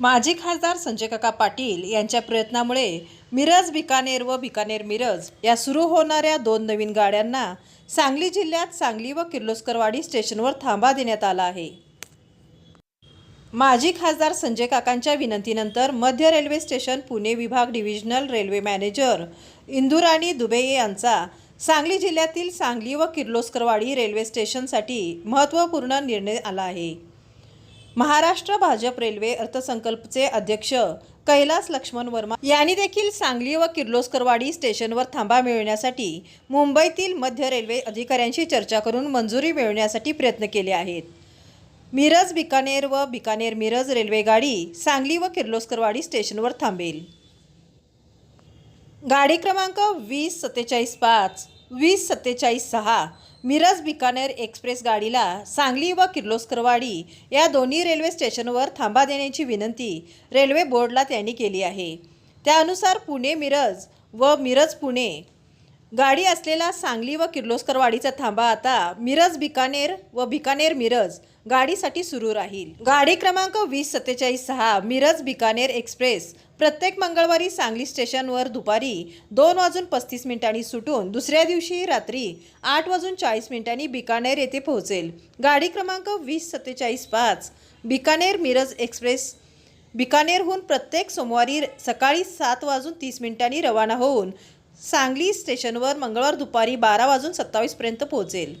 माजी खासदार संजय काका पाटील यांच्या प्रयत्नामुळे मिरज बिकानेर व बिकानेर मिरज या सुरू होणाऱ्या दोन नवीन गाड्यांना सांगली जिल्ह्यात सांगली व किर्लोस्करवाडी स्टेशनवर थांबा देण्यात आला आहे. माजी खासदार संजय काकांच्या विनंतीनंतर मध्य रेल्वे स्टेशन पुणे विभाग divisional railway manager Indurani Dubey यांचा सांगली जिल्ह्यातील सांगली व किर्लोस्करवाडी रेल्वे स्टेशनसाठी महत्त्वपूर्ण निर्णय आला आहे. महाराष्ट्र भाजप रेल्वे अर्थसंकल्पचे अध्यक्ष कैलास लक्ष्मण वर्मा यांनी देखील सांगली व किर्लोस्करवाडी स्टेशनवर थांबा मिळवण्यासाठी मुंबईतील मध्य रेल्वे अधिकाऱ्यांशी चर्चा करून मंजुरी मिळवण्यासाठी प्रयत्न केले आहेत. मिरज बिकानेर व बिकानेर मिरज रेल्वे गाडी सांगली व किर्लोस्करवाडी स्टेशनवर थांबेल. गाडी क्रमांक वीस सत्तेचाळीस पाच वीस सत्तेचाळीस सहा मिरज बिकानेर एक्सप्रेस गाडीला सांगली व किर्लोस्करवाडी या दोन्ही रेल्वे स्टेशनवर थांबा देण्याची विनंती रेल्वे बोर्डला त्यांनी केली आहे. त्यानुसार पुणे मिरज व मिरज पुणे गाडी असलेला सांगली व किर्लोस्करवाडीचा थांबा आता मिरज बिकानेर व बिकानेर मिरज गाडीसाठी सुरू राहील. गाडी क्रमांक वीस सत्तेचाळीस सहा मिरज बिकानेर एक्सप्रेस प्रत्येक मंगळवारी सांगली स्टेशनवर दुपारी दोन वाजून पस्तीस मिनिटांनी सुटून दुसऱ्या दिवशी रात्री आठ वाजून चाळीस मिनिटांनी बिकानेर येथे पोहोचेल. गाडी क्रमांक वीस सत्तेचाळीस पाच बिकानेर मिरज एक्सप्रेस. बिकानेरहून प्रत्येक सोमवारी सकाळी सात वाजून तीस मिनिटांनी रवाना होऊन सांगली स्टेशनवर मंगळवार दुपारी बारा वाजून सत्तावीसपर्यंत पोहोचेल.